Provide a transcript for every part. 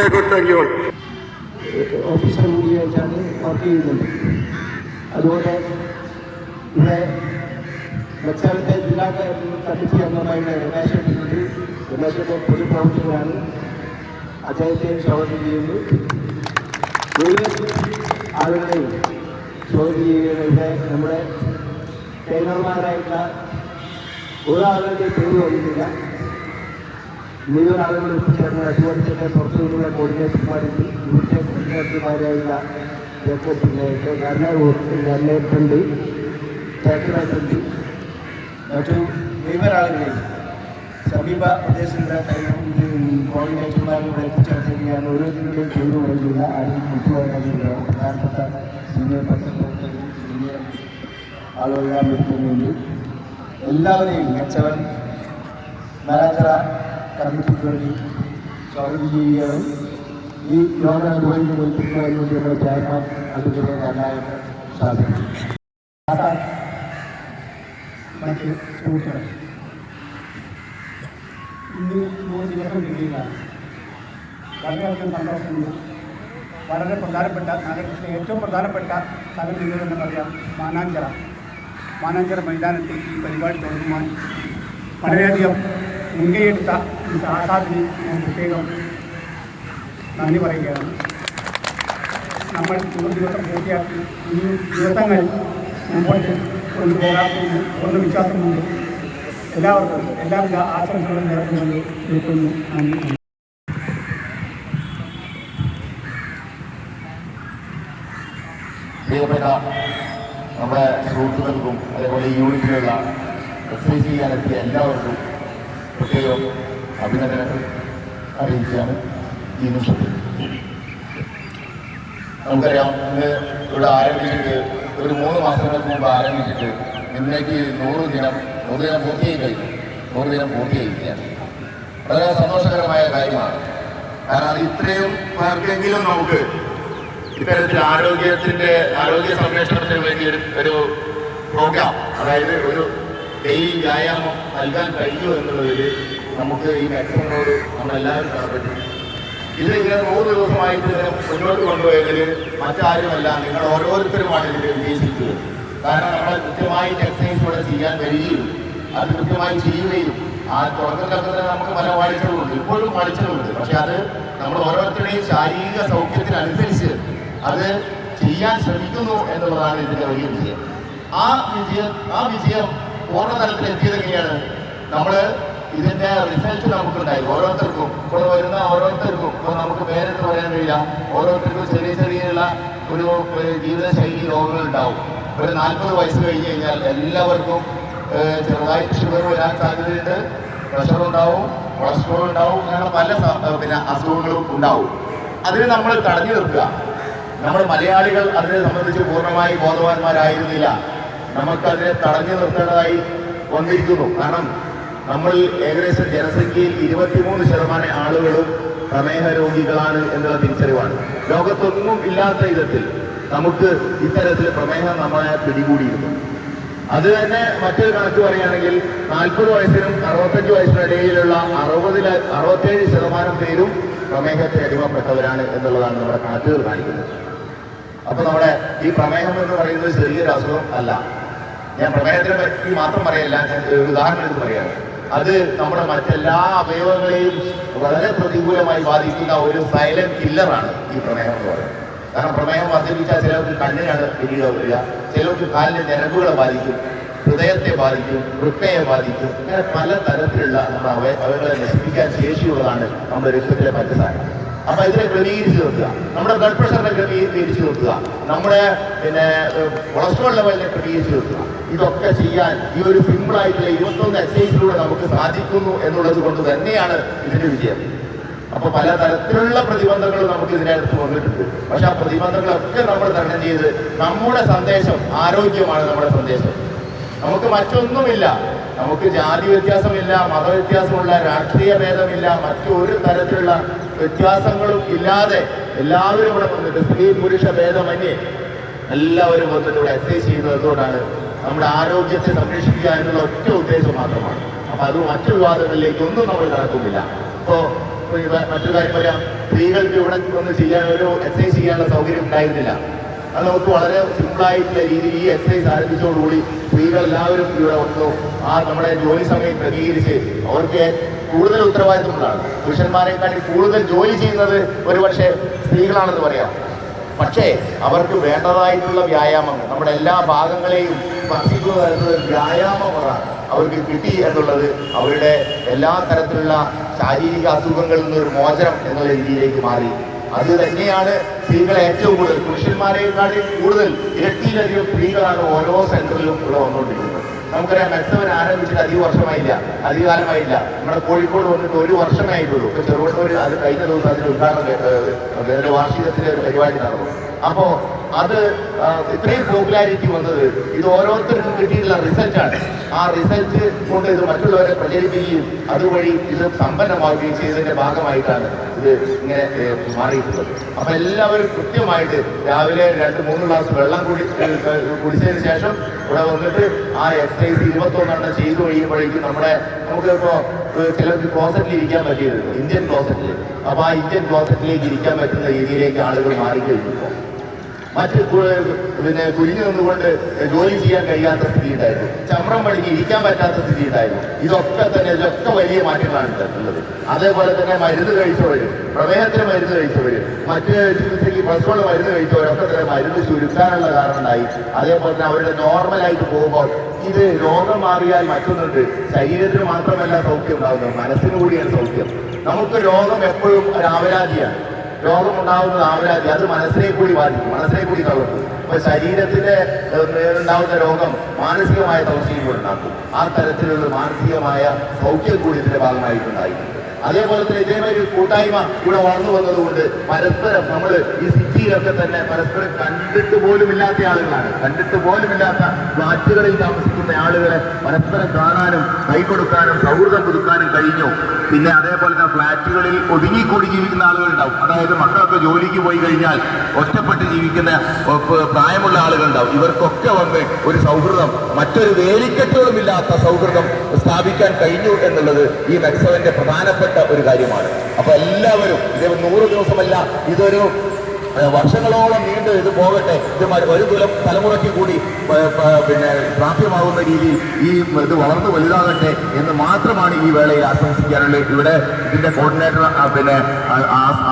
ശരിപ്പാ good thank you officer കൂടിയായിട്ടാണ് work ചെയ്യുന്നത് അതുപോലെ ഇവിടെ മെച്ചാലത്തെ ജില്ലാ കമ്മിറ്റി അംഗമായിട്ട് രമേശനുണ്ട് രമേശന്റെ പൊതുപ്രവർത്തകരാണ് അദ്ദേഹത്തെയും സ്വാഗതം ചെയ്യുന്നു. മുഴുവൻ ആളുകളെയും സ്വാഗതം ചെയ്യുന്നത് ഇവിടെ നമ്മുടെ ട്രെയിനർമാരായിട്ടുള്ള ഒരാളുടെ പേര് വന്നിട്ടില്ല. മുഴുവൻ ആളുകൾ എത്തിച്ചേർന്ന് അതുപോലെ തന്നെ പുറത്തുനിന്നുള്ള കോർഡിനേറ്റർമാരുണ്ട് ഇവിടുത്തെ കോർഡിനേറ്റർമാരായുള്ള പിന്നെ ഗണ്ണേറ്റുണ്ട് ചേട്ടനായിട്ടുണ്ട് മറ്റു മുഴുവൻ ആളുകളെയും സമീപ പ്രദേശങ്ങളുടെ കോർഡിനേറ്റർമാരും എത്തിച്ചേർത്തിരിക്കുകയാണ് ഓരോരുത്തരുടെയും ചെയ്തു വരുന്നില്ല ആരും വിട്ടുപോകാനുള്ള പ്രധാനപ്പെട്ട സീനിയർ പത്രപ്രവർത്തകരും സീനിയർ ആളുകളെല്ലാം എത്തുന്നുണ്ട് എല്ലാവരെയും മെച്ചവൻ മലങ്കര കമ്മിറ്റിക്ക് വേണ്ടി സ്വാഗതം ചെയ്യുകയാണ് ഈ യോഗം ഗോവിന്ദ് നയിക്കുന്നതിന് വേണ്ടി നമ്മുടെ ചെയർമാൻ അതുപോലെ നന്നായിട്ട് സാധിക്കും മറ്റ് സുഹൃത്തുക്കളെ ഇന്ന് മൂന്ന് ദിവസം കിട്ടിയതാണ് വളരെയധികം സന്തോഷമുണ്ട്. വളരെ പ്രധാനപ്പെട്ട നഗരത്തിലെ ഏറ്റവും പ്രധാനപ്പെട്ട സ്ഥലം നിങ്ങളെന്ന് പറയാം മാനാഞ്ചിറ. മാനാഞ്ചിറ മൈതാനത്തിൽ ഈ പരിപാടി തുടങ്ങുവാൻ വളരെയധികം മുൻകൈയെടുത്ത ഈ ആസാദിന് ഞാൻ പ്രത്യേകം നന്ദി പറയുകയാണ്. നമ്മൾ നൂറ് ദിവസം പൂർത്തിയാക്കി ഇനിയും ദിവസങ്ങൾ മുമ്പോട്ട് കൊണ്ടുപോകാമെന്ന് പൂർണ വിശ്വാസമുണ്ട് എല്ലാവർക്കും എല്ലാവിധ ആശംസകളും നേർന്നുകൊണ്ട് നിൽക്കുന്നു നന്ദി. പ്രിയപ്പെട്ട നമ്മുടെ സുഹൃത്തുക്കൾക്കും അതേപോലെ ഈ യൂണിറ്റിലുള്ള എക്സസൈസ് ചെയ്യാനെത്തിയ എല്ലാവർക്കും പ്രത്യേകം അഭിനന്ദനങ്ങൾ അറിയിക്കുകയാണ് ഈ നിമിഷത്തിൽ. നമുക്കറിയാം ഇന്ന് ഇവിടെ ആരംഭിച്ചിട്ട് ഒരു മൂന്ന് മാസങ്ങൾക്ക് മുമ്പ് ആരംഭിച്ചിട്ട് ഇന്നേക്ക് നൂറ് ദിനം നൂറ് ദിനം പൂർത്തിയായി കഴിഞ്ഞു. നൂറ് ദിനം പൂർത്തിയായിരിക്കുകയാണ്. വളരെ സന്തോഷകരമായ കാര്യമാണ്. കാരണം ഇത്രയും പേർക്കെങ്കിലും നമുക്ക് ഇത്തരത്തിൽ ആരോഗ്യത്തിന്റെ ആരോഗ്യ സംരക്ഷണത്തിന് വേണ്ടി ഒരു ഒരു പ്രോഗ്രാം അതായത് ഒരു ഡെയിലി വ്യായാമം നൽകാൻ കഴിയൂ എന്നുള്ളതിൽ നമുക്ക് ഈ മാക്സിമനോട് നമ്മളെല്ലാവരും കടപ്പെട്ടു ഇത് ഇങ്ങനെ നൂറ് ദിവസമായിട്ട് ഇതിനെ മുന്നോട്ട് കൊണ്ടുപോയതിൽ മറ്റാരുമല്ല നിങ്ങൾ ഓരോരുത്തരുമാണ് ഇതിൽ വിജയിച്ചിട്ടുള്ളത് കാരണം നമ്മൾ കൃത്യമായി എക്സസൈസ് ഇവിടെ ചെയ്യാൻ കഴിയുകയും അത് കൃത്യമായി ചെയ്യുകയും ആ തുടക്കത്തിലൊക്കെ തന്നെ നമുക്ക് പല വാഴ്ചകളുണ്ട് ഇപ്പോഴും വാഴ്ചകളുണ്ട് പക്ഷെ അത് നമ്മൾ ഓരോരുത്തരുടെയും ശാരീരിക സൗഖ്യത്തിനനുസരിച്ച് അത് ചെയ്യാൻ ശ്രമിക്കുന്നു എന്നുള്ളതാണ് ഇതിന്റെ വലിയ വിജയം. ആ വിജയം ആ വിജയം പൂർണ തലത്തിൽ എത്തിയത് എങ്ങനെയാണ്? നമ്മൾ ഇതിന്റെ റിസൾട്ട് നമുക്കുണ്ടായി. ഓരോരുത്തർക്കും. ഇപ്പോൾ വരുന്ന ഓരോരുത്തർക്കും. ഇപ്പോൾ നമുക്ക് പേരെന്ന് പറയാൻ കഴിയില്ല? ഓരോരുത്തർക്കും ചെറിയ ചെറിയുള്ള ഒരു ജീവിതശൈലി രോഗങ്ങൾ ഉണ്ടാവും. ഒരു നാൽപ്പത് വയസ്സ് കഴിഞ്ഞ് കഴിഞ്ഞാൽ എല്ലാവർക്കും ചെറുതായി ഷുഗർ വരാൻ സാധ്യതയുണ്ട്. പ്രഷർ ഉണ്ടാവും കൊളസ്ട്രോൾ ഉണ്ടാവും അങ്ങനെയുള്ള പല പിന്നെ അസുഖങ്ങളും ഉണ്ടാവും. അതിന് നമ്മൾ തടഞ്ഞു നിർത്തുക. നമ്മൾ മലയാളികൾ അതിനെ സംബന്ധിച്ച് പൂർണമായി ബോധവാന്മാരായിരുന്നില്ല. നമുക്കതിനെ തടഞ്ഞു നിർത്തേണ്ടതായി വന്നിരിക്കുന്നു. കാരണം നമ്മൾ ഏകദേശം ജനസംഖ്യയിൽ ഇരുപത്തിമൂന്ന് ശതമാനം ആളുകളും പ്രമേഹ രോഗികളാണ് എന്നുള്ള തിരിച്ചറിവാണ്. ലോകത്തൊന്നും ഇല്ലാത്ത വിധത്തിൽ നമുക്ക് ഇത്തരത്തിൽ പ്രമേഹം നമ്മളെ പിടികൂടിയിരുന്നു. അത് തന്നെ മറ്റൊരു കണക്ക് പറയുകയാണെങ്കിൽ നാൽപ്പത് വയസ്സിനും അറുപത്തഞ്ച് വയസ്സിനിടയിലുള്ള അറുപതിൽ അറുപത്തേഴ് ശതമാനം പേരും പ്രമേഹത്തിന് അടിമപ്പെട്ടവരാണ് എന്നുള്ളതാണ് നമ്മുടെ കണക്കുകൾ കാണിക്കുന്നത്. അപ്പൊ നമ്മുടെ ഈ പ്രമേഹം എന്ന് പറയുന്നത് ചെറിയൊരു അസുഖം അല്ല. ഞാൻ പ്രമേഹത്തിനെ പറ്റി മാത്രം പറയല്ല ഞാൻ ഉദാഹരണം എടുത്ത് പറയാണ് അത് നമ്മുടെ മറ്റെല്ലാ അവയവങ്ങളെയും വളരെ പ്രതികൂലമായി ബാധിക്കുന്ന ഒരു സൈലന്റ് കില്ലറാണ് ഈ പ്രമേഹം എന്ന് പറയുന്നത്. കാരണം പ്രമേഹം വർദ്ധിപ്പിച്ചാൽ ചിലർക്ക് കണ്ണിനാണ് പിന്നീട് വരിക ചിലർക്ക് കാലിന്റെ ഞരമ്പുകളെ ബാധിക്കും ഹൃദയത്തെ ബാധിക്കും വൃക്കയെ ബാധിക്കും. അങ്ങനെ പല തരത്തിലുള്ള നമ്മുടെ അവയ അവയവങ്ങളെ നശിപ്പിക്കാൻ ശേഷിയുള്ളതാണ് നമ്മുടെ രക്തത്തിലെ പഞ്ചസാര. അപ്പൊ ഇതിനെ ക്രമീകരിച്ച് നിർത്തുക നമ്മുടെ ബ്ലഡ് പ്രഷറിനെ ക്രമീകരിച്ച് നിർത്തുക നമ്മുടെ പിന്നെ കൊളസ്ട്രോൾ ലെവലിനെ ക്രമീകരിച്ച് നിർത്തുക ഇതൊക്കെ ചെയ്യാൻ ഈ ഒരു സിമ്പിൾ ആയിട്ടുള്ള ഇരുപത്തൊന്ന് എക്സസൈസിലൂടെ നമുക്ക് സാധിക്കുന്നു എന്നുള്ളത് കൊണ്ട് തന്നെയാണ് ഇതിന്റെ വിജയം. അപ്പൊ പല തരത്തിലുള്ള പ്രതിബന്ധങ്ങൾ നമുക്ക് ഇതിനകത്ത് വന്നിട്ടുണ്ട്. പക്ഷെ ആ പ്രതിബന്ധങ്ങളൊക്കെ നമ്മൾ തരണം ചെയ്ത് നമ്മുടെ സന്ദേശം ആരോഗ്യമാണ് നമ്മുടെ സന്ദേശം. നമുക്ക് മറ്റൊന്നുമില്ല. നമുക്ക് ജാതി വ്യത്യാസമില്ല മതവ്യത്യാസമുള്ള രാഷ്ട്രീയ ഭേദമില്ല മറ്റൊരു തരത്തിലുള്ള വ്യത്യാസങ്ങളും ഇല്ലാതെ എല്ലാവരും ഇവിടെ വന്നിട്ട് സ്ത്രീ പുരുഷ ഭേദമന്യേ എല്ലാവരും വന്നിട്ട് ഇവിടെ എക്സസൈസ് ചെയ്യുന്നത് എന്തുകൊണ്ടാണ്? നമ്മുടെ ആരോഗ്യത്തെ സംരക്ഷിക്കുക എന്നുള്ള ഒറ്റ ഉദ്ദേശം മാത്രമാണ്. അപ്പൊ അത് മറ്റു വിവാദങ്ങളിലേക്ക് ഒന്നും നമ്മൾ നടക്കുന്നില്ല ഇത് മറ്റൊരു കാര്യം പറയാം. സ്ത്രീകൾക്ക് ഇവിടെ ഒന്ന് ചെയ്യാൻ ഒരു എക്സസൈസ് ചെയ്യാനുള്ള സൗകര്യം ഉണ്ടായിരുന്നില്ല. അത് നമുക്ക് വളരെ സിമ്പിളായിട്ടുള്ള രീതിയിൽ ഈ എക്സസൈസ് ആരംഭിച്ചതോടുകൂടി സ്ത്രീകൾ എല്ലാവരും ഇവിടെ വന്നു. ആ നമ്മുടെ ജോലി സമയം ക്രമീകരിച്ച് അവർക്ക് കൂടുതൽ ഉത്തരവാദിത്തമുള്ളതാണ് പുരുഷന്മാരെക്കാട്ടിൽ കൂടുതൽ ജോലി ചെയ്യുന്നത് ഒരുപക്ഷെ സ്ത്രീകളാണെന്ന് പറയാം. പക്ഷേ അവർക്ക് വേണ്ടതായിട്ടുള്ള വ്യായാമങ്ങൾ നമ്മുടെ എല്ലാ ഭാഗങ്ങളെയും സ്പർശിക്കുക എന്നത് വ്യായാമമാണ് അവർക്ക് കിട്ടി എന്നുള്ളത് അവരുടെ എല്ലാ തരത്തിലുള്ള ശാരീരിക അസുഖങ്ങളിൽ നിന്ന് ഒരു മോചനം എന്നുള്ള രീതിയിലേക്ക് മാറി. അത് തന്നെയാണ് സ്ത്രീകൾ ഏറ്റവും കൂടുതൽ പുരുഷന്മാരെക്കാളും കൂടുതൽ ഇരട്ടിയിലധികം സ്ത്രീകളാണ് ഓരോ സെന്ററിലും ഇവിടെ വന്നുകൊണ്ടിരിക്കുന്നത്. നമുക്കറിയാം മെക്സവൻ ആരംഭിച്ചിട്ട് അധിക വർഷമായില്ല അധികകാലമായില്ല നമ്മുടെ കോഴിക്കോട് വന്നിട്ട് ഒരു വർഷമായിട്ടുള്ളൂ ഇപ്പൊ ചെറുവണ്ണൂർ അത് കഴിഞ്ഞ ദിവസം അതിന്റെ ഉദ്ഘാടനം വാർഷികത്തിന്റെ ഒരു പരിപാടി നടന്നു. അപ്പോ അത് ഇത്രയും പോപ്പുലാരിറ്റി വന്നത് ഇത് ഓരോരുത്തർക്കും കിട്ടിയിട്ടുള്ള റിസൾട്ടാണ് ആ റിസൾട്ട് കൊണ്ട് ഇത് മറ്റുള്ളവരെ പ്രചരിപ്പിക്കുകയും അതുവഴി ഇത് സമ്പന്നമാവുകയും ചെയ്തതിന്റെ ഭാഗമായിട്ടാണ് ഇത് ഇങ്ങനെ മാറിയിട്ടുള്ളത്. അപ്പൊ എല്ലാവരും കൃത്യമായിട്ട് രാവിലെ രണ്ട് മൂന്ന് ഗ്ലാസ് വെള്ളം കുടി കുടിച്ചതിന് ശേഷം ഇവിടെ വന്നിട്ട് ആ എക്സസൈസ് ഇരുപത്തൊന്നെണ്ണം ചെയ്തു കഴിയുമ്പോഴേക്കും നമ്മുടെ നമുക്ക് ഇപ്പോ ഏഹ്, ചിലർക്ക് ക്ലോസറ്റിൽ ഇരിക്കാൻ പറ്റിയിരുന്നു ഇന്ത്യൻ ക്ലോസറ്റിൽ അപ്പോൾ ആ ഇന്ത്യൻ ക്ലോസറ്റിലേക്ക് ഇരിക്കാൻ പറ്റുന്ന രീതിയിലേക്ക് ആളുകൾ മാറിക്കഴിഞ്ഞു. മറ്റ് പിന്നെ കുരിഞ്ഞു നിന്നുകൊണ്ട് ജോലി ചെയ്യാൻ കഴിയാത്ത സ്ഥിതി ഉണ്ടായിരുന്നു ചമ്രം പണിക്ക് ഇരിക്കാൻ പറ്റാത്ത സ്ഥിതി ഉണ്ടായിരുന്നു ഇതൊക്കെ തന്നെ ഇതൊക്കെ വലിയ മാറ്റങ്ങളാണ് ഉള്ളത്. അതേപോലെ തന്നെ മരുന്ന് കഴിച്ചവര് പ്രമേഹത്തിന് മരുന്ന് കഴിച്ചവര് മറ്റ് ചികിത്സയ്ക്ക് ബസ്സുകൾ മരുന്ന് കഴിച്ചവരൊക്കെ തന്നെ മരുന്ന് ചുരുക്കാനുള്ള കാരണമുണ്ടായി. അതേപോലെ തന്നെ അവരുടെ നോർമലായിട്ട് പോകുമ്പോൾ ഇത് രോഗം മാറിയാൽ മറ്റൊന്നുണ്ട്. ശരീരത്തിന് മാത്രമല്ല സൗഖ്യം ഉണ്ടാകുന്നത് മനസ്സിന് കൂടിയാണ് സൗഖ്യം. നമുക്ക് രോഗം എപ്പോഴും ഒരു ആവലാതിയാണ് രോഗമുണ്ടാവുന്നത് ആവരാതി. അത് മനസ്സിനെ കൂടി ബാധിക്കും. മനസ്സിനെ കൂടി തളർത്തും അപ്പൊ ശരീരത്തിന്റെ ഉണ്ടാവുന്ന രോഗം മാനസികമായ തളർച്ചയും ഉണ്ടാക്കും. ആ തരത്തിലുള്ള മാനസികമായ സൗഖ്യം കൂടി ഇതിന്റെ ഭാഗമായിട്ടുണ്ടായിട്ടുണ്ട് അതേപോലെ തന്നെ ഇതേമാതിരി കൂട്ടായ്മ ഇവിടെ വളർന്നു വന്നതുകൊണ്ട് പരസ്പരം നമ്മൾ ഈ സിറ്റിയിലൊക്കെ തന്നെ പരസ്പരം കണ്ടിട്ട് പോലും ഇല്ലാത്ത ആളുകളാണ്. കണ്ടിട്ട് പോലും ഇല്ലാത്ത ഫ്ലാറ്റുകളിൽ താമസിക്കുന്ന ആളുകളെ പരസ്പരം കാണാനും കൈകൊടുക്കാനും സൗഹൃദം പുതുക്കാനും കഴിഞ്ഞു. പിന്നെ അതേപോലെ തന്നെ ഫ്ലാറ്റുകളിൽ ഒതുങ്ങിക്കൂടി ജീവിക്കുന്ന ആളുകളുണ്ടാവും. അതായത് മക്കളൊക്കെ ജോലിക്ക് പോയി കഴിഞ്ഞാൽ ഒറ്റപ്പെട്ട് ജീവിക്കുന്ന പ്രായമുള്ള ആളുകളുണ്ടാവും. ഇവർക്കൊക്കെ വന്ന് ഒരു സൗഹൃദം മറ്റൊരു വേലിക്കെട്ടുകളുമില്ലാത്ത സൗഹൃദം സ്ഥാപിക്കാൻ കഴിഞ്ഞു എന്നുള്ളത് ഈ മെക്സവന്റെ പ്രധാനപ്പെട്ട ഒരു കാര്യമാണ്. അപ്പൊ എല്ലാവരും ഇത് നൂറ് ദിവസമല്ല ഇതൊരു വർഷങ്ങളോളം നീണ്ടു ഇത് പോകട്ടെ. ഇത് ഒരു തുലം തലമുറയ്ക്ക് കൂടി പിന്നെ പ്രാപ്യമാകുന്ന രീതിയിൽ ഈ ഇത് വളർന്നു വലുതാകട്ടെ എന്ന് മാത്രമാണ് ഈ വേളയിൽ ആശംസിക്കാനുള്ളത്. ഇവിടെ ഇതിന്റെ കോർഡിനേറ്റർ പിന്നെ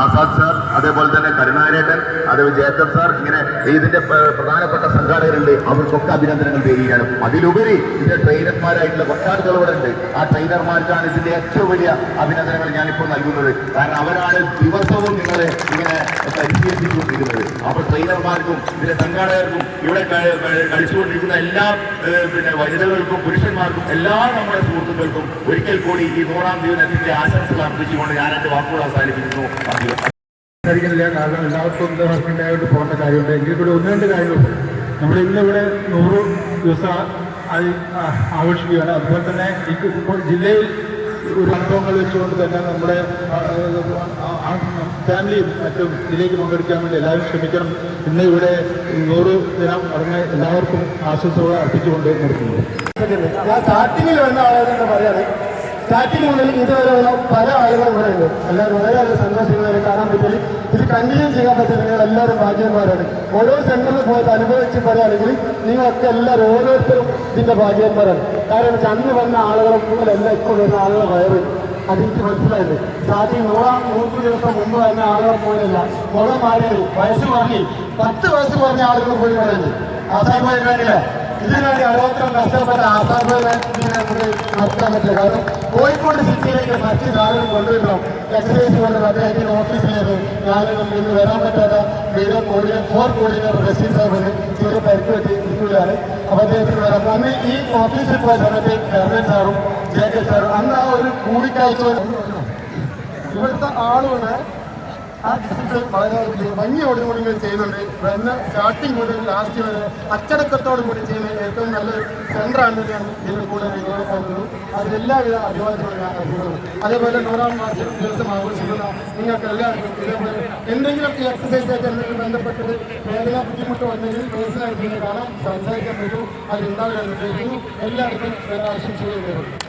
ആസാദ് സാർ അതേപോലെ തന്നെ കരുണാരേട്ടൻ അതേപോലെ ജേക്കബ് സാർ ഇങ്ങനെ ഇതിന്റെ പ്രധാനപ്പെട്ട സംഘാടകരുണ്ട്. അവർക്കൊക്കെ അഭിനന്ദനങ്ങൾ ചെയ്യുകയാണ് അതിലുപരി ഇതിന്റെ ട്രെയിനർമാരായിട്ടുള്ള ഒട്ടാളുകൾ ഇവിടെ ഉണ്ട്. ആ ട്രെയിനർമാർക്കാണ് ഇതിന്റെ ഏറ്റവും വലിയ അഭിനന്ദനങ്ങൾ ഞാനിപ്പോൾ നൽകുന്നത്. കാരണം അവരാണ് ദിവസവും നിങ്ങളെ ഇങ്ങനെ പരിശീലിപ്പിച്ചുകൊണ്ടിരിക്കുന്നത്. അപ്പൊ ട്രെയിനർമാർക്കും ഇതിന്റെ സംഘാടകർക്കും ഇവിടെ കളിച്ചുകൊണ്ടിരിക്കുന്ന എല്ലാ പിന്നെ വനിതകൾക്കും പുരുഷന്മാർക്കും എല്ലാ നമ്മുടെ സുഹൃത്തുക്കൾക്കും ഒരിക്കൽ കൂടി ഈ നൂറാം ദിനത്തിന്റെ ആശംസകൾ അർപ്പിച്ചുകൊണ്ട് ഞാൻ എന്റെ വാക്കുകൾ അവസാനിപ്പിക്കുന്നു. സംസാരിക്കുന്നില്ല കാരണം എല്ലാവർക്കും എന്താ റെസ്റ്റന്റായിട്ട് പോകേണ്ട കാര്യമുണ്ട്. എങ്കിൽ കൂടി ഒന്ന് രണ്ട് കാര്യമുണ്ട് നമ്മൾ ഇന്നിവിടെ നൂറ് ദിവസം ആഘോഷിക്കുകയാണ്. അതുപോലെ തന്നെ ഇപ്പോൾ ജില്ലയിൽ ഒരു അനുഭവങ്ങൾ വെച്ചുകൊണ്ട് തന്നെ നമ്മുടെ ഫാമിലിയും മറ്റും ഇതിലേക്ക് പങ്കെടുക്കാൻ വേണ്ടി എല്ലാവരും ശ്രമിക്കണം. ഇന്ന് ഇവിടെ നൂറ് ദിനം പറഞ്ഞ് എല്ലാവർക്കും ആശംസകൾ അർപ്പിച്ചുകൊണ്ട് നിർത്തുന്നു. ഞാൻ സ്റ്റാർട്ടിങ്ങിൽ വന്ന ആളുകൾ പറയാണ് സ്റ്റാർട്ടിങ് മുതൽ ഇതുവരെ ഉള്ള പല ആളുകളും ഇവിടെ ഉണ്ട്. എല്ലാവരും വളരെയധികം സന്തോഷങ്ങളെ കാണാൻ പറ്റി ഇത് കണ്ടിന്യൂ ചെയ്യാൻ പറ്റുന്ന നിങ്ങൾ എല്ലാവരും ഭാഗ്യന്മാരാണ് ഓരോ സെന്ററിൽ പോയത് അനുഭവിച്ച് പറയുകയാണെങ്കിൽ നിങ്ങളൊക്കെ എല്ലാവരും ഓരോരുത്തരും ഇതിന്റെ ഭാഗ്യന്മാരാണ് കാരണം അന്ന് വന്ന ആളുകളെ കൂടുതലെല്ലാം ഇപ്പോൾ വരുന്ന ആളുകളെ വയറ്. അതെനിക്ക് മനസ്സിലായത് സാധ്യം നൂറാം നൂറ് ദിവസം മുമ്പ് തന്നെ ആളുകൾ പോയില്ല മുഖം മാറി വയസ്സ് പറഞ്ഞ് പത്ത് വയസ്സ് പറഞ്ഞ ആളുകൾ പോയി പറയുന്നത് ആസാൻ പോയി കണ്ടില്ല ഇതിനുവേണ്ടി നമുക്ക് നടത്താൻ പറ്റില്ല. കാരണം കോഴിക്കോട് സിറ്റിയിലേക്ക് മറ്റ് സാധനം കൊണ്ടുവരണം. എക്സൈസ് കൊണ്ട് അദ്ദേഹത്തിന്റെ ഓഫീസിലേക്ക് ഞാനും ഇന്ന് വരാൻ പറ്റാത്ത വീഡിയോ കോഡിനെ ഫോർ കോഡിനേറ്റർ റഷീദ് സാഹിബിന് ചെറിയ പരിക്ക് പറ്റി ഇരിക്കുകയാണ്. അപ്പൊ അദ്ദേഹത്തിന് വരാം. അന്ന് ഈ ഓഫീസിൽ പോയ സമയത്ത് കർണൻ സാറും ജെ കെ സാറും അന്ന് ആ ഒരു കൂടിക്കാഴ്ച ഇവിടുത്തെ ആളുകളെ ആ ഡിസിപ്ലിൻ വളരെ ഭംഗിയോടുകൂടി ഇങ്ങനെ ചെയ്യുന്നുണ്ട്. എന്ന സ്റ്റാർട്ടിങ് മുതൽ ലാസ്റ്റ് വരെ അച്ചടക്കത്തോടു കൂടി ചെയ്യുന്ന ഏറ്റവും നല്ല സെന്ററാണ് ഞാൻ ഇതിൽ കൂടെ നിങ്ങളെ അതിലെല്ലാവിധ അഭിവാദ്യങ്ങളും ഞാൻ അറിയിക്കുന്നു അതേപോലെ നൂറാം മാസം ദിവസം ആഘോഷിക്കുന്ന നിങ്ങൾക്ക് എല്ലാവർക്കും ഇതേപോലെ എന്തെങ്കിലുമൊക്കെ എക്സസൈസ് ആയിട്ട് എന്തെങ്കിലും ബന്ധപ്പെട്ടത് വേദന ബുദ്ധിമുട്ട് വന്നെങ്കിൽ പേഴ്സണായിട്ട് കാണാം സംസാരിക്കാൻ പറ്റും അത് ഉണ്ടാവില്ല എല്ലാവർക്കും ആശംസകൾ നേരുന്നു.